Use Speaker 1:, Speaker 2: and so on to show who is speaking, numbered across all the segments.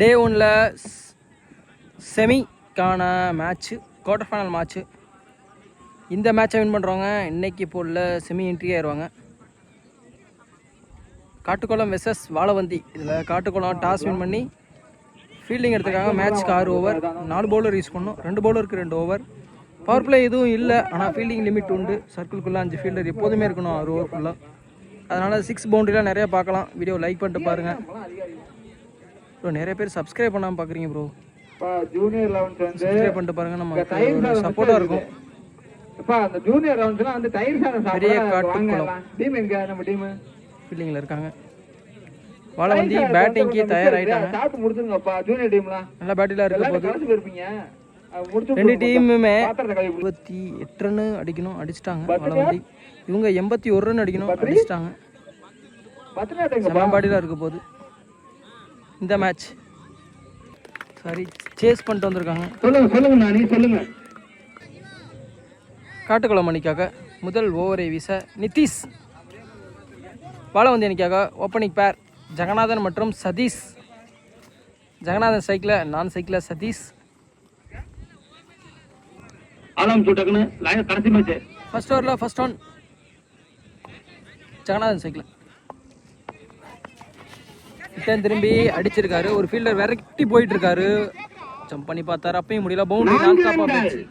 Speaker 1: டே ஒனில் செமிக்கான match quarter final match இந்த மேட்சை வின் பண்ணுறவங்க இன்றைக்கி போல செமி என்ட்ரி ஆயிடுவாங்க காட்டுக்குளம் வெசஸ் வாழவந்தி. இதில் காட்டுக்குளம் டாஸ் வின் பண்ணி ஃபீல்டிங் எடுத்துக்காங்க. மேட்ச்க்கு ஆறு ஓவர் நாலு பவுலர் யூஸ் பண்ணும். ரெண்டு பவுலருக்கு ரெண்டு ஓவர் பவர் பிளே எதுவும் இல்லை. ஆனால் ஃபீல்டிங் லிமிட் உண்டு. சர்க்கிள்குள்ளே அஞ்சு ஃபீல்டர் எப்போதுமே இருக்கணும். ஆறு ஓவர் ஃபுல்லாக அதனால் சிக்ஸ் பவுண்டரிலாம் நிறையா பார்க்கலாம். வீடியோ லைக் பண்ணிட்டு பாருங்கள் ப்ரோ நிறைய பேர் சப்ஸ்கிரைப் பண்ணாமல் பார்க்குறீங்க ப்ரோ
Speaker 2: ஜூனியர் லெவன்ஸ் வந்து
Speaker 1: சப்ஸ்கிரைப் பண்ணிட்டு பாருங்க நம்ம சப்போர்ட்டாக இருக்கும்.
Speaker 2: அப்பா அந்த ஜூனியர் ரவுண்ட்ஸ்லாம் வந்து தயிர் சாதம்
Speaker 1: பெரிய
Speaker 2: சாப்பிட டீம் எங்க நம்ம டீம்
Speaker 1: ஃபீல்டிங்கில் இருக்காங்க. வாழவந்தி பேட்டிங்க்கு தயாராகிட்டாங்க
Speaker 2: சாப்பிட்டு முடிச்சுங்கப்பா ஜூனியர் டீம்லாம்
Speaker 1: நல்லா பேட்டிலாக இருக்க போது
Speaker 2: முடிச்சு
Speaker 1: ரெண்டு டீமுமே. இருபத்தி எட்டு ரன் அடிக்கணும் அடிச்சிட்டாங்க வாழவந்தி இவங்க எண்பத்தி ஒரு ரன் அடிக்கணும் அடிச்சிட்டாங்க. செம்ம பேட்டிலாக இருக்க போகுது. இந்த மேட்ச் சரி சேஸ் பண்ணிட்டு வந்திருக்காங்க.
Speaker 2: சொல்லுங்க சொல்லுங்க நானி சொல்லுங்க.
Speaker 1: காட்டுக்குளம் அணிக்காக முதல் ஓவரை வீச நிதிஷ். வாழவந்தி அணிக்காக ஓப்பனிங் பேர் ஜெகநாதன் மற்றும் சதீஷ். ஜெகநாதன் சைக்கிளில் நான் சைக்கிளில் சதீஷ். ஃபர்ஸ்ட் ஓவரில் first one Jagannathan cycle return திரும்பி அடிச்சிருக்காரு. ஒரு ஃபீல்டர் விரட்டி போயிட்டு இருக்காரு ஜம்ப் பண்ணி பார்த்தாரு. அப்பயும் முடியல. பவுண்டரி நான் ஸ்டாப்பாக போயிடுச்சு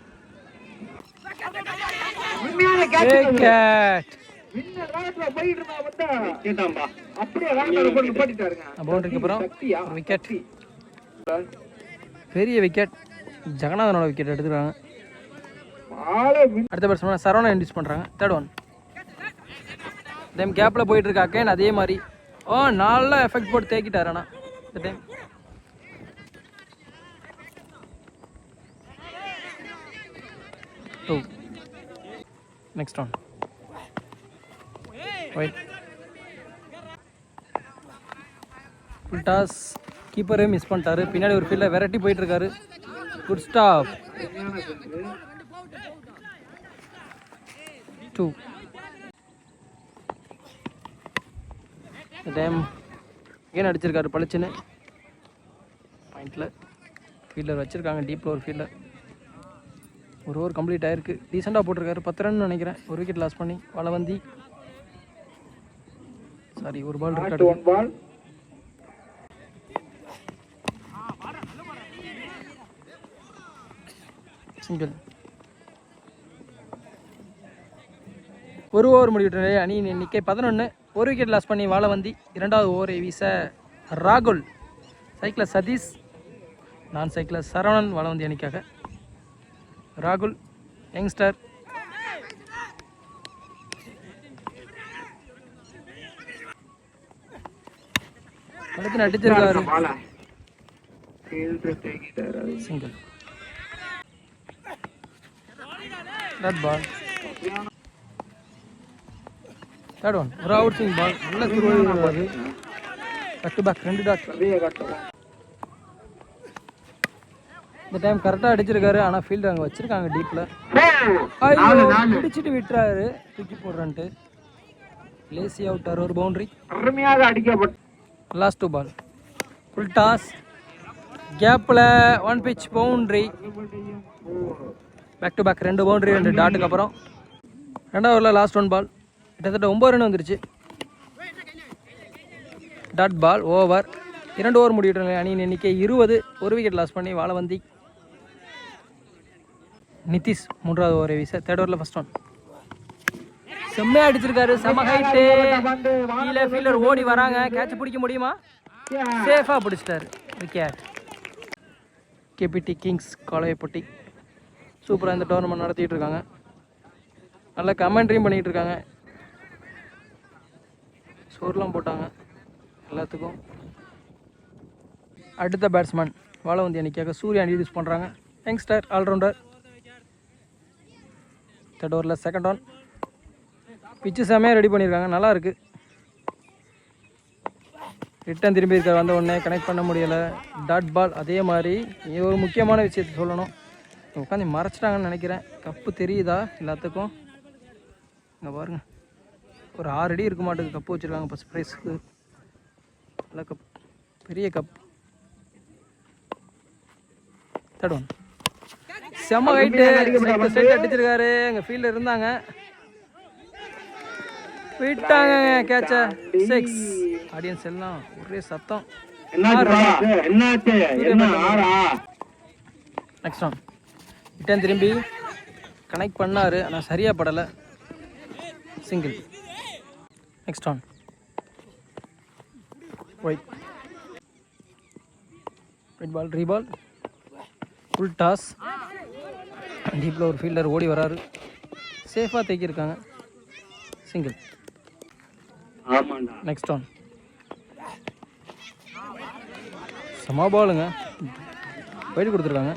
Speaker 1: விக்கெட்
Speaker 2: வின்னர் வேகத்துல போயிட்டு இருந்தா வந்தா? கேட்டாம்பா அப்படியே வேகத்துல போட்டு நிப்பாட்டிட்டாருங்க
Speaker 1: பவுண்டரிக்கு அப்புறம் விக்கெட் பெரிய விக்கெட் ஜெகநாதனோட விக்கெட் எடுத்துக்கிறாங்க. அடுத்த பேட்ஸ்மேன் சரவணா இன்டியூஸ் பண்ணுறாங்க தேர்ட் ஒன் டைம் கேப்பில் போயிட்டு இருக்கா அகைன் அதே மாதிரி. ஓ நல்லா எஃபெக்ட் போட்டு தேக்கிட்டார் ஆனால் இந்த time two next one wide full toss கீப்பரே miss பண்ணிட்டாரு. பின்னாடி ஒரு ஃபீல்டில் விரட்டி போயிட்டு இருக்காரு குட் ஸ்டாப் டூ இந்த டைம் ஏன் அடிச்சிருக்காரு பளிச்சுன்னு. பாயிண்டில் ஃபீல்டர் வச்சுருக்காங்க டீப்பில் ஒரு ஃபீல்டர் ஒரு ஓவர் கம்ப்ளீட் ஆயிருக்கு. டீசெண்டாக போட்டிருக்காரு. பத்து ரன் நினைக்கிறேன். ஒரு விக்கெட் லாஸ் பண்ணி. வளவந்தி. சாரி ஒரு பால் இருக்காரு
Speaker 2: ஒன் பால்
Speaker 1: சிங்கிள் ஒரு ஓவர் முடிவிட்ட அணியின் எண்ணிக்கை பதினொன்று ஒரு விக்கெட் லாஸ் பண்ணி வாழவந்தி இரண்டாவது ஓவரை வீச ராகுல் சைக்கிளில் சதீஷ் நான் சைக்கிளில் சரவணன் வாழவந்தி அணிக்காக. ராகுல் யங்ஸ்டர் அடுத்து அடிச்சிருக்காரு சிங்கிள் பால் தேர்ட் ஒன் ஒரு அவுட் சிங் பால் நல்ல திருவாரு பேக் டு பேக் ரெண்டு டாட் இந்த டைம் கரெக்டாக அடிச்சிருக்காரு ஆனால் ஃபீல்டு அங்கே வச்சிருக்காங்க டீப்பில் பிடிச்சிட்டு விட்டுறாரு தூக்கி போடுறான்ட்டு லேசி அவுட்டார் ஒரு பவுண்டரி
Speaker 2: அருமையாக அடிக்கப்பட்ட
Speaker 1: last two ball full toss கேப்பில் one pitch boundary back to back ரெண்டு பவுண்டரி ரெண்டு டாட்டுக்கு அப்புறம் ரெண்டாவது ஓவரில் லாஸ்ட் ஒன் பால் கிட்டத்தட்ட ஒம்பது ரன் வந்துருச்சு. டாட் பால் ஓவர் இரண்டு ஓவர் முடிவிட்ட அணியின் எண்ணிக்கை இருபது. ஒரு விக்கெட் லாஸ் பண்ணி வாழவந்தி நிதிஷ் மூன்றாவது ஓவரை வீச. தேர்ட் ஓவரில் ஃபர்ஸ்ட் ஒன் செம்மையா அடிச்சிருக்காரு. செம ஹைட்டு கீழே ஃபீல்டர் ஓடி வராங்க. கேட்ச் பிடிக்க முடியுமா? சேஃபாக பிடிச்சிட்டாரு. விக்கெட் கேபிடி கிங்ஸ் காளையப்பட்டி சூப்பராக இந்த டோர்னமெண்ட் நடத்திட்டு இருக்காங்க. நல்ல கமெண்ட்ரியும் பண்ணிகிட்டு இருக்காங்க. ஸ்கோர்லாம் போட்டாங்க. எல்லாத்துக்கும். அடுத்த பேட்ஸ்மேன் வாழவந்தி அணிக்காக சூர்யா இன்ட்ரடியூஸ் பண்ணுறாங்க யங்ஸ்டர் ஆல்ரவுண்டர் தேர்ட் ஓவரில் செகண்ட் ஒன் பிச்சு செமையாக ரெடி பண்ணியிருக்காங்க. நல்லாயிருக்கு ரிட்டன் திரும்பி இருக்க வந்த உடனே கனெக்ட் பண்ண முடியலை. டாட் பால் அதே மாதிரி ஒரு முக்கியமான விஷயத்தை சொல்லணும். உட்காந்து மறைச்சிட்டாங்கன்னு நினைக்கிறேன். கப்பு தெரியுதா? எல்லாத்துக்கும். இங்கே பாருங்கள் ஒரு ஆறு அடி இருக்க மாட்டேங்குது. கப்பு வச்சுருக்காங்க. ஃபஸ்ட் ப்ரைஸ்க்கு நல்ல கப். பெரிய கப். தேர்ட் ஒன் செம்ம ஹைட்டு ஸ்ட்ரைட் அடிச்சிருக்காரு. எங்கள் ஃபீல்டில் இருந்தாங்க. விட்டாங்க. கேட்ச சிக்ஸ் ஆடியன்ஸ் எல்லாம் ஒரே சத்தம். நெக்ஸ்ட் ஒன் ரிட்டர்ன் திரும்பி. கனெக்ட் பண்ணாரு. ஆனால் சரியாக படலை. Single next one wide wide ball reball full toss டீப்பில் ஒரு ஃபீல்டர் ஓடி வராரு. சேஃபாக தேக்கியிருக்காங்க. சிங்கிள் நெக்ஸ்ட் ஒன் சமா பாலுங்க ஒயிட் கொடுத்துருக்காங்க.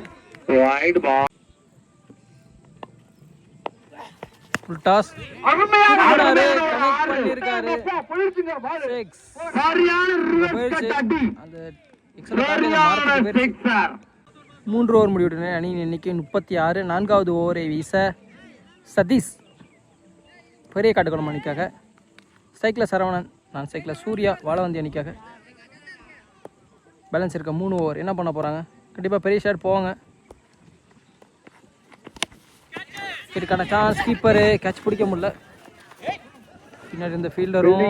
Speaker 2: சிக்ஸர்
Speaker 1: மூன்று ஓவர் முடிவுடன் அணியின் எண்ணிக்கை முப்பத்தி ஆறு நான்காவது ஓவரை வீச சதீஷ் பெரிய காட்டுக்குளம் அணிக்காக சைக்கிள சரவணன் நான் சைக்கிள சூர்யா வாழவந்தி அணிக்காக பேலன்ஸ் இருக்க மூணு ஓவர் என்ன பண்ண போகிறாங்க கண்டிப்பாக பெரிய ஷாட் போவாங்க. இதுக்கான சான்ஸ் கீப்பரு கேட்ச் பிடிக்க முடியல. பின்னாடி இந்த ஃபீல்டரும்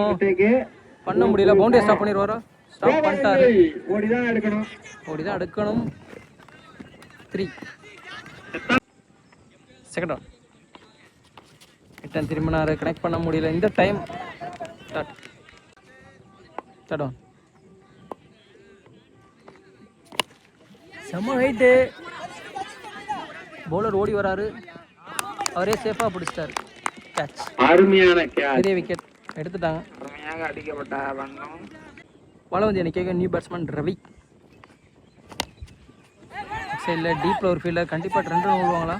Speaker 1: பண்ண முடியல. Boundary stop பண்ணிடுவாரோ? ஸ்டாப் பண்ணிட்டாரு.
Speaker 2: ஓடி தான் எடுக்கணும்.
Speaker 1: ஓடி தான் எடுக்கணும். த்ரீ செகண்ட் ஒன் ரிட்டன் திரும்பினாரு. கனெக்ட் பண்ண முடியல. இந்த டைம் ஸ்டார்ட் தேர்ட் ஒன் செம்ம ஹைட்டு பவுலர் ஓடி வராரு. அவரே சேஃபாக பிடிச்சிட்டாரு. கேட்ச்
Speaker 2: அருமையான கேட்ச்
Speaker 1: பெரிய விக்கெட் எடுத்துட்டாங்க.
Speaker 2: அருமையாக அடிக்கப்பட்ட வண்ணம்.
Speaker 1: வளவந்தி அணிக்காக நியூ பேட்ஸ்மேன் ரவி. சைடில் டீப்பில் ஒரு ஃபீல்டர் கண்டிப்பாக ரெண்டு ரன் விழுவாங்களா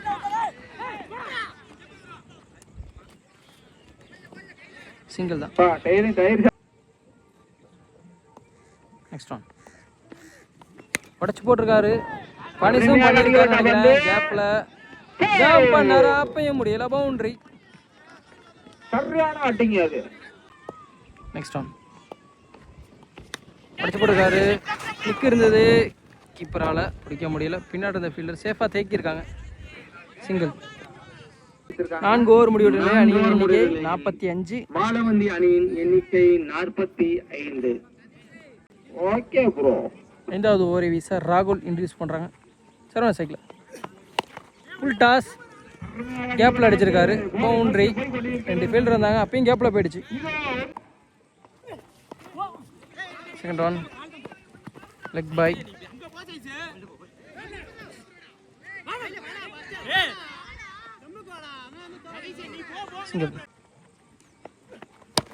Speaker 1: சிங்கிள் தான். நெக்ஸ்ட் ஒன் உடச்சு போட்டிருக்காரு. பனிஷும் பண்ணியிருக்காரு நினைக்கிறேன் கேப்பில் ஜம்ப் பண்ணாரு? அப்பயும் முடியல பவுண்டரி
Speaker 2: சரியான அட்டிங்க அது.
Speaker 1: நெக்ஸ்ட் ஒன் உடச்சு போட்டிருக்காரு. கிக் இருந்தது. கீப்பரால் பிடிக்க முடியல. பின்னாடி இருந்த ஃபீல்டர் சேஃபாக தேக்கியிருக்காங்க. சிங்கிள் நான்கு ஓவர் முடிவுடைய அணியின் எண்ணிக்கை நாற்பத்தி அஞ்சு.
Speaker 2: மாலவந்தி அணியின் எண்ணிக்கை நாற்பத்தி ஐந்து. ஓகே ப்ரோ
Speaker 1: ஐந்தாவது ஓவரை வீச ராகுல் இன்ட்ரடியூஸ் பண்ணுறாங்க சரவண சைக்கிள் ஃபுல் டாஸ் கேப்பில் அடிச்சிருக்காரு. பவுண்ட்ரி ரெண்டு ஃபீல்டர் இருந்தாங்க. அப்பயும் கேப்பில் போயிடுச்சு. Second one leg bye single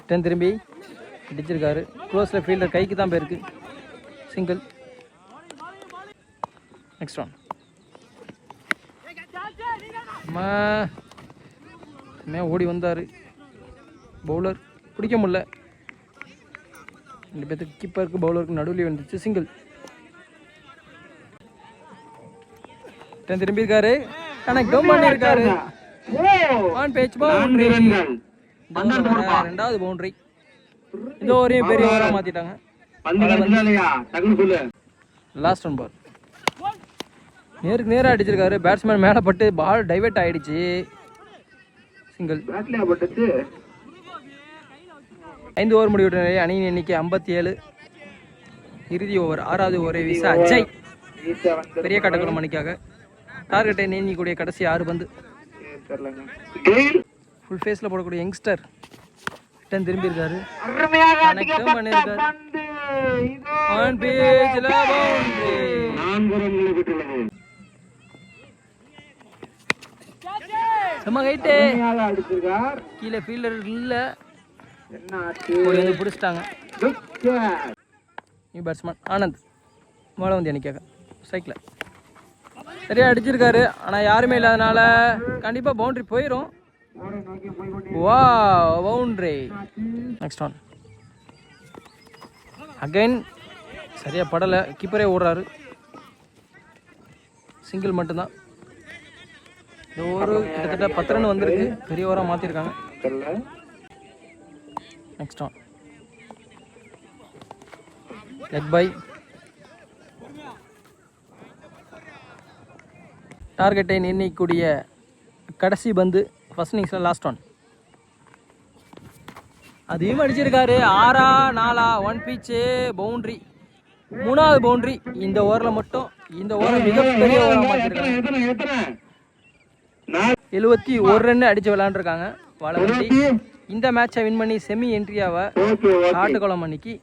Speaker 1: ten திரும்பி. அடிச்சிருக்காரு. க்ளோஸில் ஃபீல்டர் கைக்கு தான் போயிருக்கு. சிங்கிள் நெக்ஸ்ட் ஒன் அம்மா ஓடி வந்தார். பவுலர் பிடிக்க முடியல. ரெண்டு பேர்த்துக்கு கீப்பருக்கு பவுலருக்கு நடுவில் வந்துச்சு. சிங்கிள் திரும்பி இருக்காரு. கனெக்ட் பண்ணியிருக்காரு
Speaker 2: ஓ
Speaker 1: ஆன் பேச் பவுண்டரி ரெண்டாவது பவுண்டரி இந்த ஓவரையும் பெரிய
Speaker 2: டக்குனு சொல்லு.
Speaker 1: லாஸ்ட் ஒன் பால் நேருக்கு நேராக அடிச்சிருக்காரு. பேட்ஸ்மேன் மேலே பட்டு பால் டைவர்ட் ஆயிடுச்சு. சிங்கிள் ஐந்து ஓவர் முடிவுடைய அணியின் எண்ணிக்கை ஐம்பத்தி ஏழு இறுதி ஓவர் ஆறாவது ஓவரை வீச அஜய் பெரிய கட்டக்குளம் அணிக்காக டார்கெட்டை நீந்திக்கூடிய கடைசி ஆறு பந்து. ஃபுல் ஃபேஸில் போடக்கூடிய யங்ஸ்டர் ரிட்டன் திரும்பி இருக்காரு கனெக்டும் பண்ணியிருக்காரு
Speaker 2: பந்து இதோ
Speaker 1: ஆன் பேஜில் பவுண்டரி
Speaker 2: நான்கு ரன்களை பெற்றுள்ளது
Speaker 1: செம்ம ஹைட்டு கீழே ஃபீல்டர் இல்லை. வந்து பிடிச்சிட்டாங்க. New batsman Anand. வாழவந்தி அணிக்காக சைக்கிள் சரியா அடிச்சிருக்காரு. ஆனால் யாருமே இல்லாதனால கண்டிப்பாக பவுண்டரி போயிடும் வா பவுண்டரி நெக்ஸ்ட் ஒன் அகைன் சரியா படலை. கீப்பரே ஓடுறாரு. சிங்கிள் மட்டும்தான். இந்த ஊர் கிட்டத்தட்ட பத்து ரன் வந்திருக்கு. பெரிய ஓரா மாற்றிருக்காங்க நெக்ஸ்ட் ஒன் லெக் பை டார்கெட்டை நிர்ணயிக்கக்கூடிய கடைசி பந்து ஃபர்ஸ்ட் இன்னிங்ஸில் லாஸ்ட் ஒன் அதையும் அடிச்சிருக்காரு. ஆறா நாலா ஒன் பீச்சு பவுண்ட்ரி மூணாவது பவுண்ட்ரி இந்த ஓவரில் மட்டும் இந்த ஓவர் மிகப்பெரிய ஓவராக மாற்றிருக்காங்க எழுபத்தி ஒரு ரன் அடிச்சு விளையாண்டுருக்காங்க. வளவண்டி இந்த மேட்சை வின் பண்ணி செமி என்ட்ரியாவை ஆட்டுக்குளம் அன்னைக்கு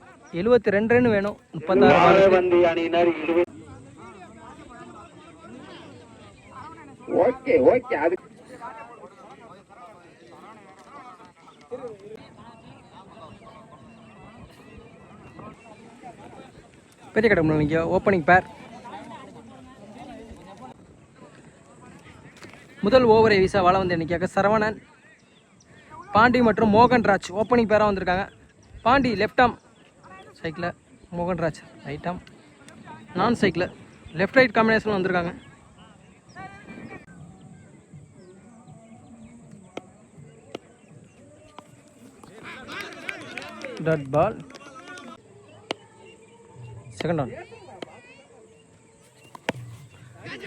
Speaker 1: எழுபத்தி ரெண்டு ரன் வேணும். முப்பத்தாறு
Speaker 2: ஓகே ஓகே. அது
Speaker 1: பெரிய கடை முடிங்க ஓப்பனிங் பேர் முதல் ஓவரை வீச வள வந்து எண்ணிக்கையாக சரவணன் பாண்டி மற்றும் மோகன்ராஜ் ஓப்பனிங் பேராக வந்திருக்காங்க. பாண்டி லெஃப்ட் ஆம் சைக்கிளில் மோகன்ராஜ் ரைட் ஆம் நான் சைக்கிளில் லெஃப்ட் ரைட் காம்பினேஷன் வந்திருக்காங்க. Dot ball second on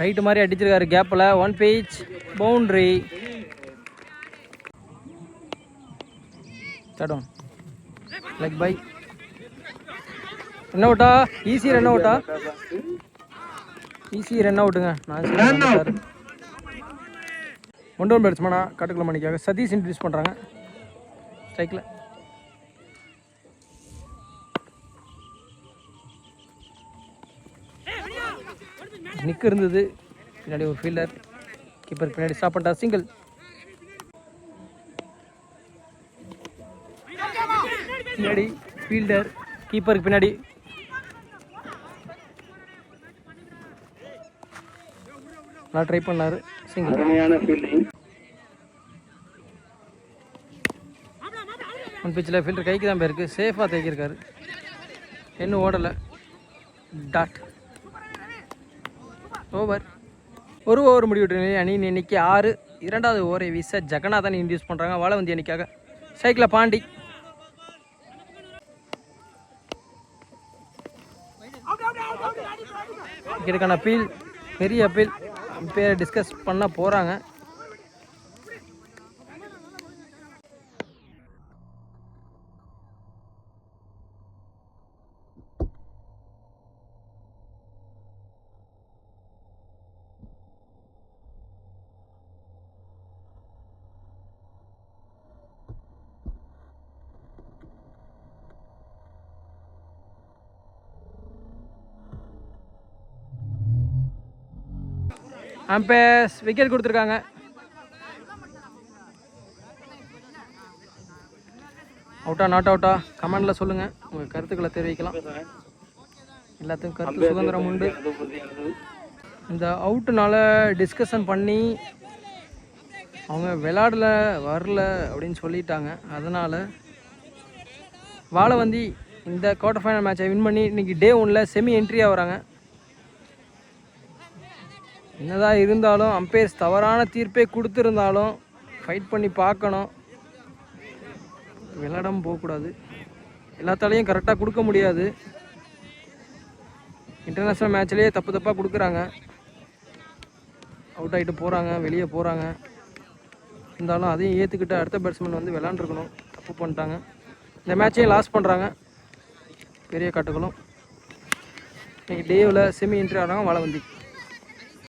Speaker 1: right மாதிரி அடிச்சிருக்காரு கேப்பில் one pitch boundary one leg bye run அவுட்டா ஈஸி ரன் அவுட்டா ஈஸி ரன் அவுட்டுங்க நான் ஒன் டவுன் பேட்ஸ்மேனா காட்டுக்குள்ள மணிக்காக. சதீஷ் இன்ட்ரடியூஸ் பண்ணுறாங்க ஸ்ட்ரைக்கில் நிக்கு இருந்தது பின்னாடி ஒரு ஃபீல்டர் கீப்பர் பின்னாடி ஸ்டாப் பண்ணிட்டா சிங்கிள் பின்னாடி ஃபீல்டர் கீப்பருக்கு பின்னாடி. நான் ட்ரை பண்ணாரு. சிங்கிள்
Speaker 2: அருமையான ஃபீல்டிங்
Speaker 1: ஒன் பிச்சில் ஃபீல்டர் கைக்கு தான் போயிருக்கு. சேஃபாக தேக்கியிருக்காரு. இன்னும் ஓடலை. டாட் ஓவர் ஒரு ஓவர் முடிவிட்டு அணி இன்னைக்கு ஆறு. இரண்டாவது ஓவரை வீச ஜெகநாதன் இன்டியூஸ் பண்ணுறாங்க வாழவந்தி அணிக்காக. சைக்கிளில் பாண்டி. இதுக்கான அப்பீல் பெரிய அப்பீல் பேரை டிஸ்கஸ் பண்ண போகிறாங்க அம்பேஸ் விக்கெட் கொடுத்துருக்காங்க. அவுட்டா நாட் அவுட்டா கமெண்டில் சொல்லுங்கள் உங்கள் கருத்துக்களை தெரிவிக்கலாம். எல்லாத்துக்கும் கருத்து சுதந்திரம் உண்டு. இந்த அவுட்டுனால டிஸ்கஷன் பண்ணி அவங்க விளாடல வரல அப்படின்னு சொல்லிட்டாங்க. அதனால் வாழவந்தி இந்த குவார்டர் ஃபைனல் மேட்சை வின் பண்ணி இன்னைக்கு டே ஒன்ல செமி என்ட்ரியாக வராங்க. என்னதான் இருந்தாலும் அம்பையர்ஸ் தவறான தீர்ப்பே கொடுத்துருந்தாலும் ஃபைட் பண்ணி பார்க்கணும். விளையாடாம போகக்கூடாது. எல்லாத்தாலையும் கரெக்டாக கொடுக்க முடியாது. இன்டர்நேஷ்னல் மேட்ச்லேயே தப்பு தப்பாக கொடுக்குறாங்க. அவுட் ஆகிட்டு போகிறாங்க வெளியே போகிறாங்க இருந்தாலும் அதையும் ஏற்றுக்கிட்டு அடுத்த பேட்ஸ்மேன் வந்து விளாண்டுருக்கணும் தப்பு பண்ணிட்டாங்க. இந்த மேட்சையும் லாஸ் பண்ணுறாங்க பெரிய காட்டுகளும். இன்றைக்கி டேவில் செமி இன்ட்ரி ஆடுறாங்க வளவந்தி